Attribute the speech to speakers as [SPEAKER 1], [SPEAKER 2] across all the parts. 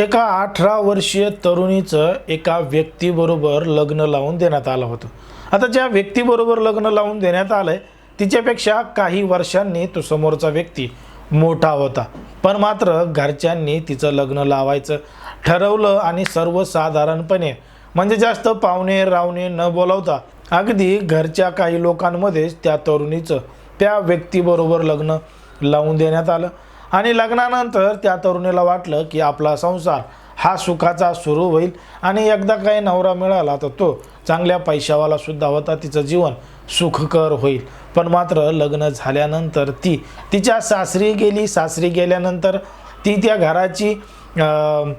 [SPEAKER 1] एका अठरा वर्षीय तरुणीचं एका व्यक्तीबरोबर लग्न लावून देण्यात आलं होतं. आता ज्या व्यक्तीबरोबर लग्न लावून देण्यात आलं आहे तिच्यापेक्षा काही वर्षांनी तो समोरचा व्यक्ती मोठा होता. पण मात्र घरच्यांनी तिचं लग्न लावायचं ठरवलं आणि सर्वसाधारणपणे म्हणजे जास्त पाहुणे रावणे न बोलावता अगदी घरच्या काही लोकांमध्येच त्या तरुणीचं त्या व्यक्तीबरोबर लग्न लावून देण्यात आलं. आणि लग्नानंतर त्या तरुणीला वाटलं की आपला संसार हा सुखाचा सुरू होईल आणि एकदा काही नवरा मिळाला तर तो चांगल्या पैशावाला सुद्धा होता तिचं जीवन सुखकर होईल. पण मात्र लग्न झाल्यानंतर ती तिच्या सासरी गेली सासरी गेल्यानंतर ती त्या घराची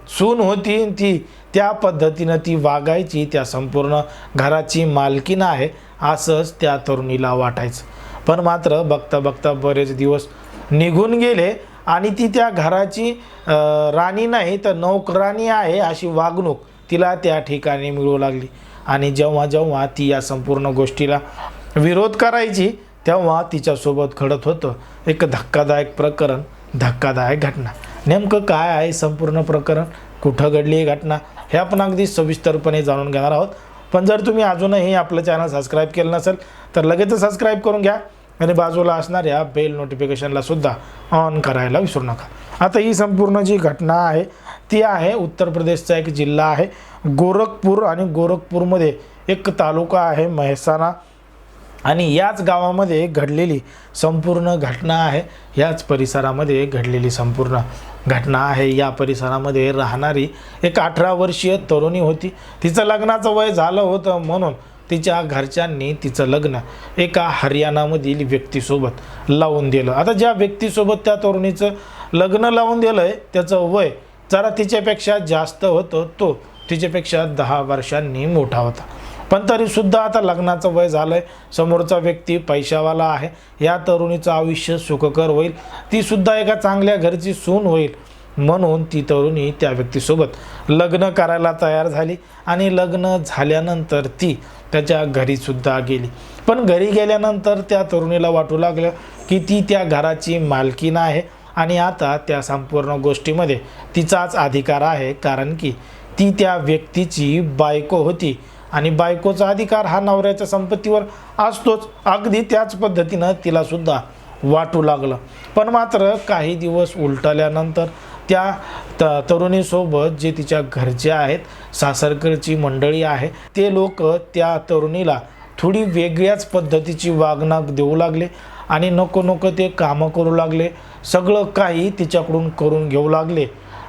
[SPEAKER 1] सून होती ती त्या पद्धतीनं ती वागायची त्या संपूर्ण घराची मालकीण आहे असंच त्या तरुणीला वाटायचं. पण मात्र बघता बघता बरेच दिवस निघून गेले आणि ती त्या घराची राणी नाही तर नौकराणी आहे अशी वागणूक तिला त्या ठिकाणी मिळू लागली. आणि जेव्हा जेव्हा ती या संपूर्ण गोष्टीला विरोध करायची तेव्हा तिच्यासोबत घडत होतं एक धक्कादायक प्रकरण धक्कादायक घटना. नेमकं काय आहे संपूर्ण प्रकरण? कुठं घडली ही घटना? हे आपण अगदी सविस्तरपणे जाणून घेणार आहोत. पण जर तुम्ही अजूनही आपलं चॅनल सबस्क्राईब केलं नसेल तर लगेचच सबस्क्राईब करून घ्या. आणि बाजूला असणाऱ्या बेल नोटिफिकेशनला सुद्धा ऑन करायला विसरू नका. आता ही संपूर्ण जी घटना आहे ती आहे उत्तर प्रदेशचा एक जिल्हा आहे. गोरखपूर आणि गोरखपूरमध्ये एक तालुका आहे मेहसाणा. आणि याच गावामध्ये घडलेली संपूर्ण घटना आहे. याच परिसरामध्ये घडलेली संपूर्ण घटना आहे. या परिसरामध्ये राहणारी एक अठरा वर्षीय तरुणी होती. तिचं लग्नाचं वय झालं होतं म्हणून तिच्या घरच्यांनी तिचं लग्न एका हरियाणामधील व्यक्तीसोबत लावून दिलं. आता ज्या व्यक्तीसोबत त्या तरुणीचं लग्न लावून दिलं आहे त्याचं वय जरा तिच्यापेक्षा जास्त होतं तो तिच्यापेक्षा दहा वर्षांनी मोठा होता. पण तरीसुद्धा आता लग्नाचं वय झालं आहे समोरचा व्यक्ती पैशावाला आहे या तरुणीचं आयुष्य सुखकर होईल तीसुद्धा एका चांगल्या घरची सून होईल. म्हणून ती तरुणी त्या व्यक्तीसोबत लग्न करायला तयार झाली आणि लग्न झाल्यानंतर ती त्याच्या घरीसुद्धा गेली. पण घरी गेल्यानंतर त्या तरुणीला वाटू लागलं की ती त्या घराची मालकीण आहे आणि आता त्या संपूर्ण गोष्टीमध्ये तिचाच अधिकार आहे कारण की ती त्या व्यक्तीची बायको होती आणि बायकोचा अधिकार हा नवऱ्याच्या संपत्तीवर असतोच. अगदी त्याच पद्धतीनं तिलासुद्धा वाटू लागलं. पण मात्र काही दिवस उलटल्यानंतर त्या त तरुणीसोबत जे तिच्या घरचे आहेत सासरकडची मंडळी आहे ते लोक त्या तरुणीला थोडी वेगळ्याच पद्धतीची वागणूक देऊ लागले आणि नको नको ते कामं करू लागले सगळं काही तिच्याकडून करून घेऊ लागले.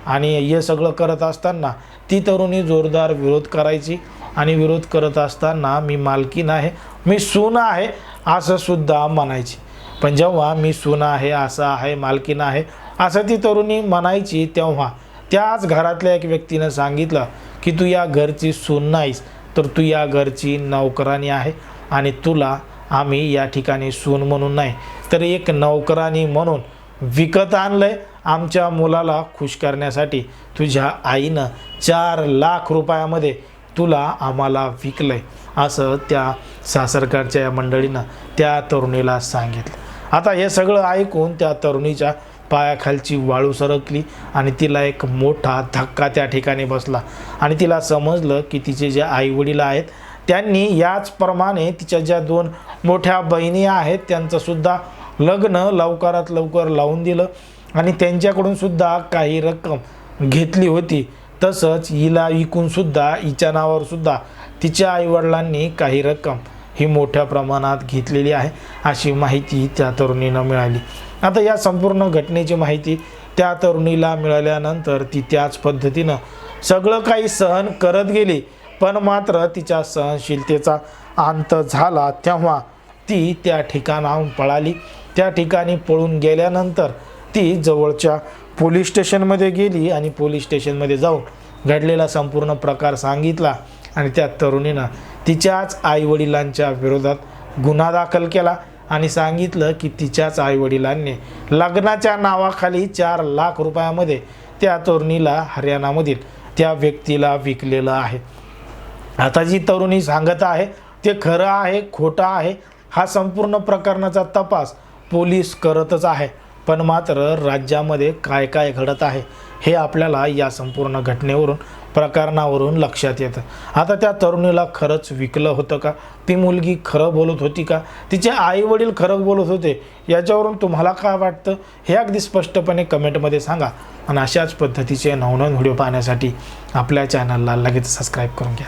[SPEAKER 1] आणि हे सगळं करत असताना ती तरुणी जोरदार विरोध करायची आणि विरोध करत असताना मी मालकीन आहे मी सून आहे असं सुद्धा म्हणायची. पण जेव्हा मी सून आहे असं आहे मालकीन आहे असं ती तरुणी म्हणायची तेव्हा त्याच घरातल्या एक व्यक्तीनं सांगितलं की तू या घरची सून नाहीस तर तू या घरची नौकरानी आहे आणि तुला आम्ही या ठिकाणी सून म्हणून नाही तर एक नौकरानी म्हणून विकत आणलंय आमच्या मुलाला खुश करण्यासाठी. तुझ्या आईनं चार लाख रुपयामध्ये तुला आम्हाला विकलंय असं त्या सासरकारच्या या मंडळीनं त्या तरुणीला सांगितलं. आता हे सगळं ऐकून त्या तरुणीच्या पायाखालची वाळू सरकली आणि तिला एक मोठा धक्का त्या ठिकाणी बसला. आणि तिला समजलं की तिचे जे आईवडील आहेत त्यांनी याचप्रमाणे तिच्या ज्या दोन मोठ्या बहिणी आहेत त्यांचंसुद्धा लग्न लवकरात लवकर लावून दिलं आणि त्यांच्याकडून सुद्धा काही रक्कम घेतली होती. तसंच हिला विकूनसुद्धा हिच्या नावावरसुद्धा तिच्या आईवडिलांनी काही रक्कम ही मोठ्या प्रमाणात घेतलेली आहे अशी माहिती त्या तरुणीनं मिळाली. आता या संपूर्ण घटनेची माहिती त्या तरुणीला मिळाल्यानंतर ती त्याच पद्धतीनं सगळं काही सहन करत गेली पण मात्र तिच्या सहनशीलतेचा अंत झाला तेव्हा ती त्या ठिकाणाहून पळाली. त्या ठिकाणी पळून गेल्यानंतर ती जवळच्या पोलीस स्टेशनमध्ये गेली आणि पोलीस स्टेशनमध्ये जाऊन घडलेला संपूर्ण प्रकार सांगितला. आणि त्या तरुणीनं तिच्याच आईवडिलांच्या विरोधात गुन्हा दाखल केला आणि सांगितलं की तिच्याच आईवडिलांनी लग्नाच्या नावाखाली चार लाख रुपयामध्ये त्या तरुणीला हरियाणामधील त्या व्यक्तीला विकलेलं आहे. आता जी तरुणी सांगत आहे ते खरं आहे खोटं आहे हा संपूर्ण प्रकरणाचा तपास पोलीस करतच आहे. पण मात्र राज्यामध्ये काय काय घडत आहे हे आपल्याला या संपूर्ण घटनेवरून प्रकरणावरून लक्षात येतं. आता त्या तरुणीला खरंच विकलं होतं का? ती मुलगी खरं बोलत होती का? तिचे आईवडील खरं बोलत होते याच्यावरून तुम्हाला काय वाटतं? हे अगदी स्पष्टपणे कमेंटमध्ये सांगा. आणि अशाच पद्धतीचे नवनवीन व्हिडिओ पाहण्यासाठी आपल्या चॅनलला लगेच सबस्क्राईब करून घ्या.